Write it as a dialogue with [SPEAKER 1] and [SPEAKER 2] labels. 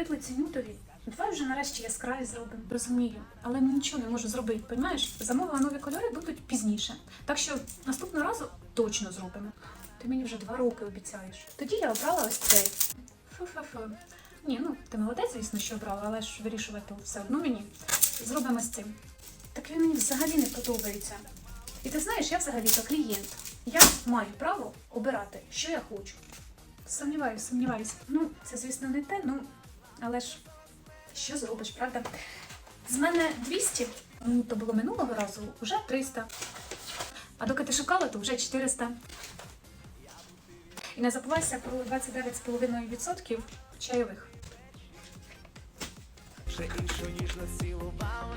[SPEAKER 1] набридли ці нюдові. Давай вже нарешті яскраві зробимо. Розумію, але ну нічого не можу зробити, розумієш? Замовила нові кольори будуть пізніше. Так що наступного разу точно зробимо. Ти мені вже два роки обіцяєш. Тоді я обрала ось цей. Фу-фу-фу. Ні, ну ти молодець, звісно, що обрала, але ж вирішувати все одно мені. Зробимо з цим. Так він мені взагалі не подобається. І ти знаєш, я взагалі-то клієнт. Я маю право обирати, що я хочу. Сумніваюсь, сумніваюсь. Ну, це, звісно, не те, ну, але ж що зробиш, правда? З мене 200, ну, то було минулого разу, вже 300. А доки ти шукала, то вже 400. І не забувайся про 29,5% чайових.
[SPEAKER 2] Ще іншу ніж на цілувала